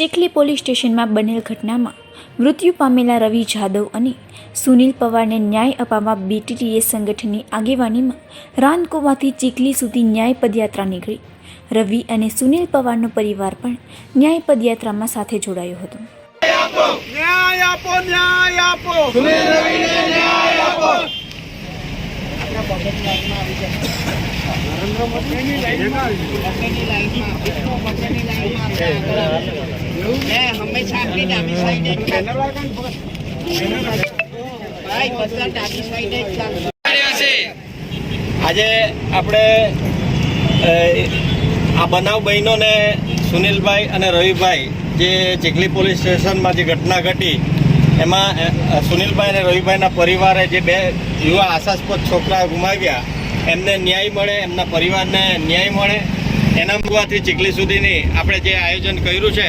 Chikhli police સ્ટેશનમાં બનેલ ઘટનામાં મૃત્યુ પામેલા રવિ જાદવ અને સુનિલ પવારને ન્યાય અપાવવા બીટીટીએ સંગઠનની આગેવાનીમાં રાનકોવાથી ચીખલી સુધી ન્યાય પદયાત્રા નીકળી. રવિ અને સુનિલ પવારનો પરિવાર પણ ન્યાય પદયાત્રામાં સાથે જોડાયો હતો. ન્યાય આપો ન્યાય આપો. સુનિલ રવિને ન્યાય આપો. હંમેશા આપણી ડાબી સાઈડે જ આજે આપણે આ બનાવ બહેનોને સુનિલભાઈ અને રવિભાઈ જે ચીખલી પોલીસ સ્ટેશનમાં જે ઘટના ઘટી, એમાં સુનિલભાઈ અને રવિભાઈના પરિવારે જે બે યુવા આશાસ્પદ છોકરા ગુમાવ્યા, એમને ન્યાય મળે, એમના પરિવારને ન્યાય મળે. એના મુવાથી ચીખલી સુધીની આપણે જે આયોજન કર્યું છે